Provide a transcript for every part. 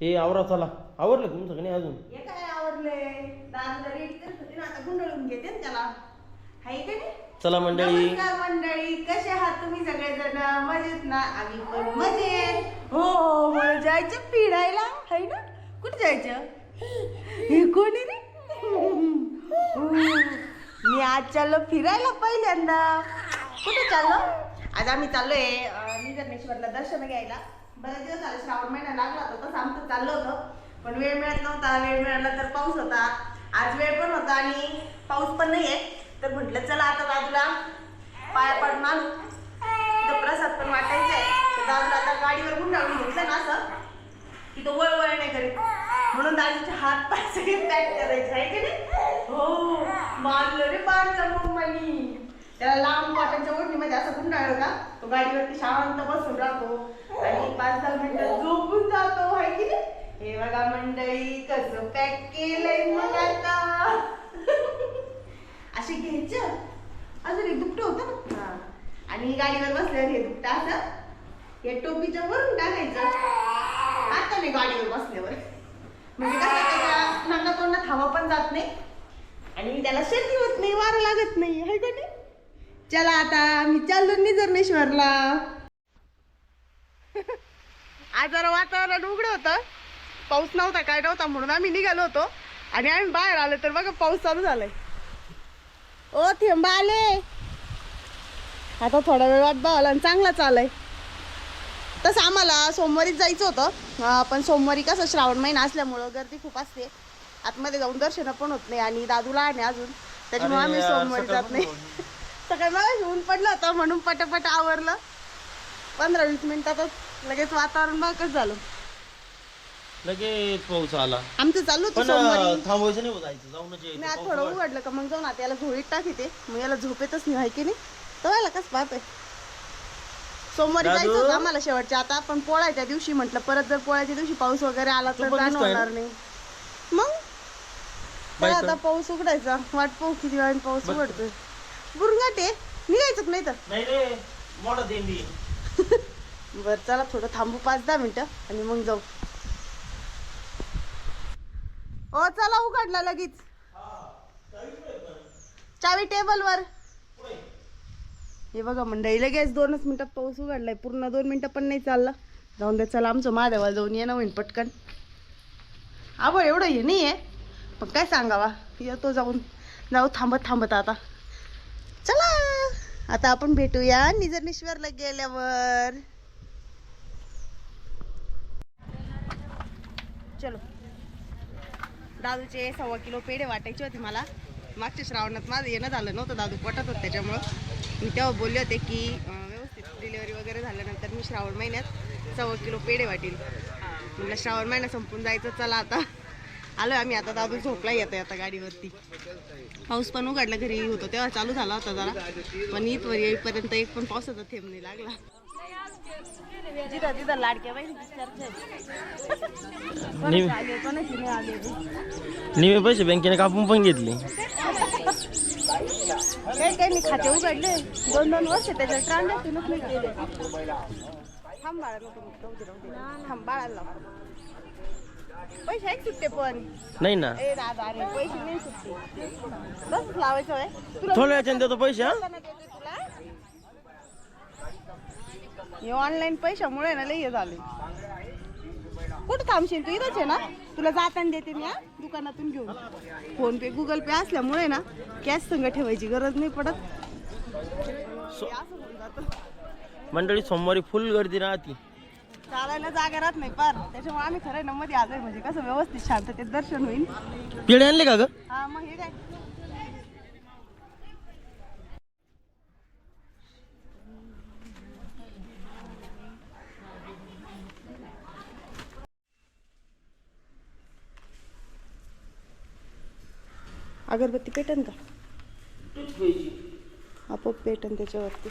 हे आवरा चला. आवरलं तुमचं का नाही अजून? हे काय आवडले दादूला रेडी करत होते ना आता गुंडळून घेते ना त्याला. हाय का नाही? चला मंडळी. नमस्कार मंडळी कसे आहात तुम्ही सगळेजण? मजेत ना? आम्ही पण मजेत. हो हो मला जायचं फिरायला. हाय ना? कुठे जायचं? हे कोणी रे? मी आज चाललो फिरायला पहिल्यांदा. कुठे चाललो? आज आम्ही चाललोय अं, दर्शन घ्यायला. बरेच दिवस झाले श्रावण महिना लागला होता तसं आमचं चाललं होतं. पण वेळ मिळत नव्हता वेळ मिळाला तर पाऊस होता. आज वेळ पण होता आणि पाऊस पण नाही आहे तर म्हटलं चला आता बाजूला पाया पडून आणू. तर प्रसाद पण वाटायचा आहे तर दादूला आता गाडीवर गुंडाळून घेतलं ना असं. की तो वळवळ नाही करीत. म्हणून दादूचे हात पाय सगळे पॅक करायचे आहे की नाही? हो मारलं रे बांधलं मम्मानी. त्याला लांब कॉटनच्या ओढणीमध्ये असं गुंडाळलं का तो गाडीवरती शांत बसून राहतो. आणि पाच दहा मिनिटं झोपून जातो आहे की हे बघा मंडळी कसं पॅक केलंय मग आता. असे घ्यायचं. अजून एक दुपटं होतं ना? हा. आणि गाडीवर बसल्यावर हे दुपटं असं हे टोपीच्या वरून टाकायचं. आता नाही गाडीवर बसल्यावर. म्हणजे कसं त्याच्या तोंडात हवा पण जात नाही. आणि त्याला शेती होत नाही वारं लागत नाही आहे का नाही? चला आता मी चाललो निजरनेश्वरला आज जरा वातावरण उघडं होतं. पाऊस नव्हता काय नव्हता म्हणून आम्ही निघालो होतो. आणि आम्ही बाहेर आलो तर बघा पाऊस चालू झालाय. ओ थेंबा आले. आता थोडा वेळ वाट बघायला आणि चांगला चालाय. तसं आम्हाला सोमवारीच जायचं होतं. पण सोमवारी कसं श्रावण महिना असल्यामुळं गर्दी खूप असते. आतमध्ये जाऊन दर्शन पण होत नाही आणि दादूला आहे अजून. त्याच्यामुळे आम्ही सोमवारी जात नाही. सकाळी मला ऊन पडलं होतं म्हणून पटापट आवरलं. पंधरा वीस मिनिटातच लगेच वातावरण बघ कसं झालं. लगेच पाऊस आला. आमचं चालू होतं पण सोमवारी. अं, थांबायचं नाही जायचं. जाऊनच यायचं. नाही आज थोडं उघड- उघडलं का मग जाऊन आता याला झोळीत टाकीते मग याला झोपेतच नाही आहे की नाही? तवायला कस पाहतोय? सोमवारी दादू? जायचं होतं आम्हाला शेवटच्या आता पण पोळायच्या दिवशी म्हटलं परत जर पोळ्याच्या दिवशी पाऊस वगैरे आला तू तर पण जाणं दिसतोय ना? होणार नाही. मग. आता पाऊस उघडायचा. वाट पाहू किती वेळाने पाऊस. उघडतोय. बुरंगाट आहे. निघायचं नाही तर. नाही रे मोठा देंडी बरं चला थोडं थांबू पाच दहा मिनिटं आणि मग जाऊ. ओ चला उघडला लगेच. चावी टेबलवर. हे बघा मंडळी लगेच दोनच मिनिटात पाऊस उघडलाय. पूर्ण दोन मिनिटं पण नाही चालला. जाऊन दे चला आमचं महादेवाला जाऊन ये ना होईन पटकन. आवड एवढं हे नाही आहे पण काय सांगावा? येतो जाऊन. जाऊ थांबत थांबत आता. चला आता आपण भेटूया निजरनेश्वरला गेल्यावर. चलो. दादूचे सव्वा किलो पेढे वाटायचे होते मला. मागच्या श्रावणात माझं येणं झालं नव्हतं दादू पटत होतं त्याच्यामुळं. मी तेव्हा बोलले होते की व्यवस्थित डिलेवरी वगैरे झाल्यानंतर मी श्रावण महिन्यात सव्वा किलो पेढे वाटेल म्हटलं श्रावण महिना संपून जायचं चला आता. आलो आम्ही आता दादू झोपला येतोय आता गाडीवरती पाऊस पण उघडला घरी होतो तेव्हा चालू झाला होता जरा पण इथवर येईपर्यंत एक पण पावसाचा थेंब नाही लागला जिथं तिथं लाडक्या बहिणीची चर्चा आहे. कोणाचे आले कोणाचे नाही आले निमे पैसे बँकेने कापून पण घेतले काही खाते उघडले दोन दोन वर्ष त्याच्यात ट्रान्झॅक्शनच नाही केले थांब बाळा नको. थांब बाळाला. पैसे आहेत सुट्टे पण. नाही ना. ए दादा अरे पैसे नाही सुट्टे. बस लावायचं आहे तुला थोड्या वेळाने देतो पैसे हा? देताना देते तुला. हे ऑनलाईन पैशामुळे ना लई हे झाले कुठं थांबशील तू? इथंच आहे ना. तुला जाताना देते मी हा दुकानातून घेऊन. फोन पे गुगल पे असल्यामुळे ना कॅश संग ठेवायची गरज नाही पडत. सो- हे असं होऊन जातं. मंडळी सोमवारी फुल गर्दी राहते. चालायला जागा राहत नाही पार त्याच्यामुळे आम्ही खरं मध्ये आलोय म्हणजे कसं व्यवस्थित शांततेत दर्शन होईल. पेढे आणले का ग? हा मग हे काय? अगरबत्ती पेटन का? आपोआप पेटन त्याच्यावरती.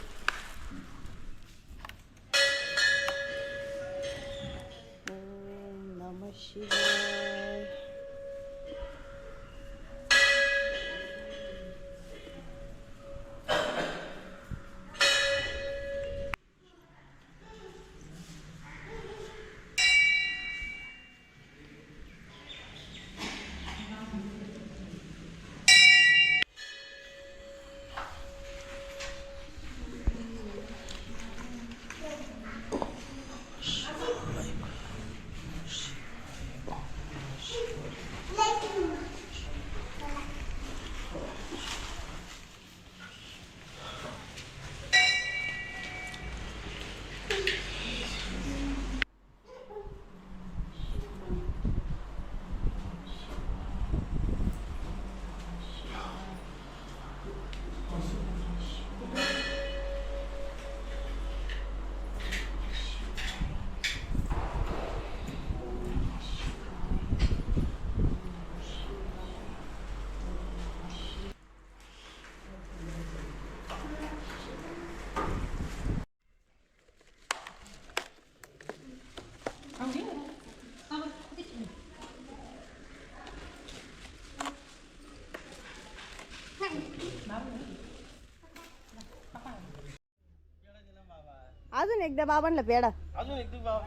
एकदा बाबांना पेडा. अजून एक दिवस बाबा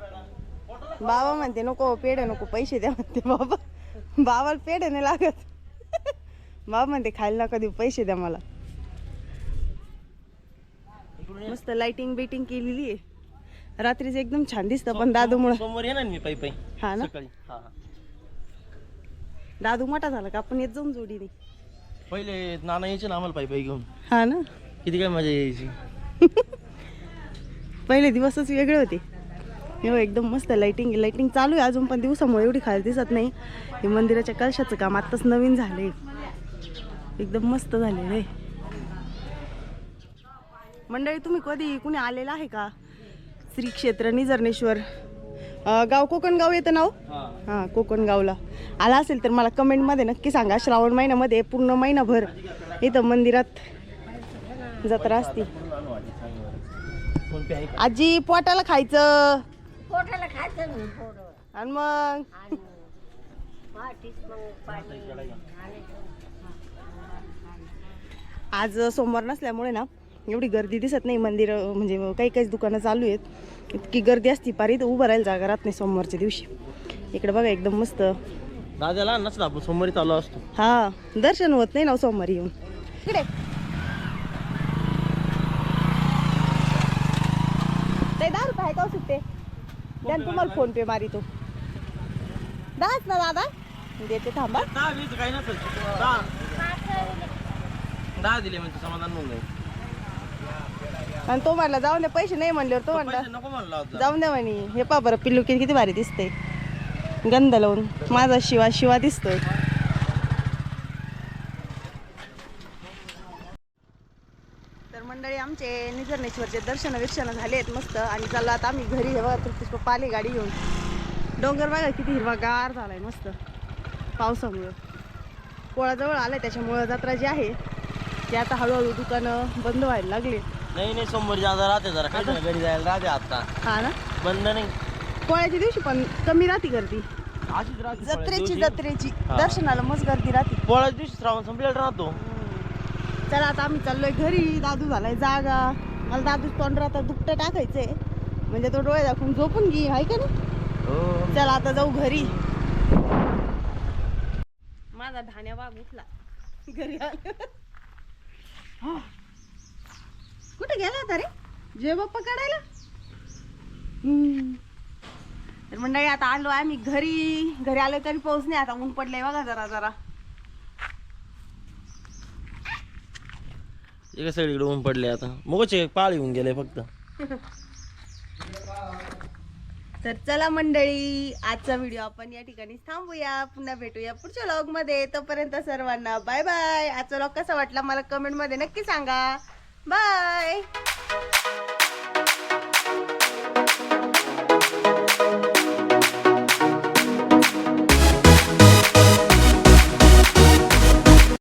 पोटाला बाबा म्हणते नको पेढे नको पैसे द्या म्हणते बाबा. बाबाला पेढे नाही लागत. बाबा म्हणते खायला नका देऊ पैसे द्या मला. इकडून ये. मस्त लाइटिंग बिटिंग केलेली आहे. रात्रीच एकदम छान दिसतं पण दादूमुळं. सोमवार येणार मी पायी पायी. हा ना? सकाळी. हा हा. दादू मोठा झाला का? आपण येत जाऊन जोडीने. पहिले नाना यायचे ना आम्हाला पायी पायी घेऊन. हा ना? किती काय मजा यायची. पहिले दिवसच वेगळे होते. हो एकदम मस्त लाइटिंग लाइटिंग चालू आहे अजून पण दिवसामुळे एवढी खास दिसत नाही. हे मंदिराच्या कलशाचं काम आत्ताच नवीन झालंय. एकदम मस्त झालेलं आहे मंडळी तुम्ही कधी कुणी आलेला आहे का? श्री क्षेत्र निजर्णेश्वर. अं, गाव कोकण गाव येतं नाव? हा. हां कोकण गावला आला असेल तर मला कमेंटमध्ये नक्की सांगा. श्रावण महिन्यामध्ये पूर्ण महिनाभर इथं मंदिरात जत्रा असती. आहे का? आजी पोटाला खायचं. पोटाला खायचं नाही पोरं. आणि मग? आणि पाठीस मग पाणी. आणि आज सोमवार नसल्यामुळे ना एवढी गर्दी दिसत नाही मंदिर म्हणजे काही काही दुकानं चालू आहेत. इतकी गर्दी असती पारी तर उभं राहायला जागा राहत नाही सोमवारच्या दिवशी. इकडे बघा एकदम मस्त. दादाला नसला आपण सोमवारी चालू असतो. हा दर्शन होत नाही ना हो सोमवारी येऊन. इकडे ते दहा रुपये आहे का हो सुट्टे द्या ना तुम्हाला फोन पे मारी तो. दहाच ना दादा. देते थांबा. दहा वीस काही नसेल. दहा. दहा दिले म्हणजे समाधान होऊन जाईल. आणि तो म्हणला जाऊन दे पैसे नाही म्हणल्यावर तो म्हणला पैसे नको म्हणला होता. जाऊन द्या म्हणे. हे पा बरं पिल्लू किती किती भारी दिसते गंध लावून. माझा शिवा शिवा दिसतोय. तर मंडळी आमचे निजर्णेश्वरचे दर्शन विर्शन झाले आहेत मस्त. आणि चाललो आता आम्ही घरी हे बघा तृप्तीश पप्पा आले गाडी घेऊन. डोंगर बघा किती हिरवागार झालाय मस्त. पावसामुळं. पोळाजवळ आलाय त्याच्यामुळं जत्रा जी आहे ती आता हळूहळू दुकानं बंद व्हायला लागली. नाही नाही सोमवारी जादा राहते जरा. काही घरी जायला राहते आता. हा ना? बंद नाही. पोळ्याच्या दिवशी पण कमी राहते गर्दी. अशीच राहते जत्रेची. जत्रेची. दर्शनाला मस्त गर्दी राहते. पोळाच्या दिवशी श्रावण संपलेला राहतो. चला आता आम्ही चाललोय घरी. दादू झालाय जागा. मला दादू तोंड आता दुपटं टाकायचंय म्हणजे तो डोळे दाखवून झोपून घे आहे का ना हो. चला आता जाऊ घरी. माझा धान्या बाग उठला. घरी आलो. हा. कुठे गेला होता रे? जय बाप्पा काढायला? हम्म. तर मंडळी आता आलो आम्ही घरी. घरी आलो तरी पाऊस नाही आता ऊन पडलंय बघा जरा जरा. इकडे सगळीकडे ऊन पडले आता. मगचे पाळ येऊन गेले फक्त. तर चला मंडळी आजचा व्हिडिओ आपण या ठिकाणी थांबूया. पुन्हा भेटूया पुढच्या लॉगमध्ये. तोपर्यंत सर्वांना बाय बाय आजचा लॉग कसा वाटला मला कमेंटमध्ये नक्की सांगा. बाय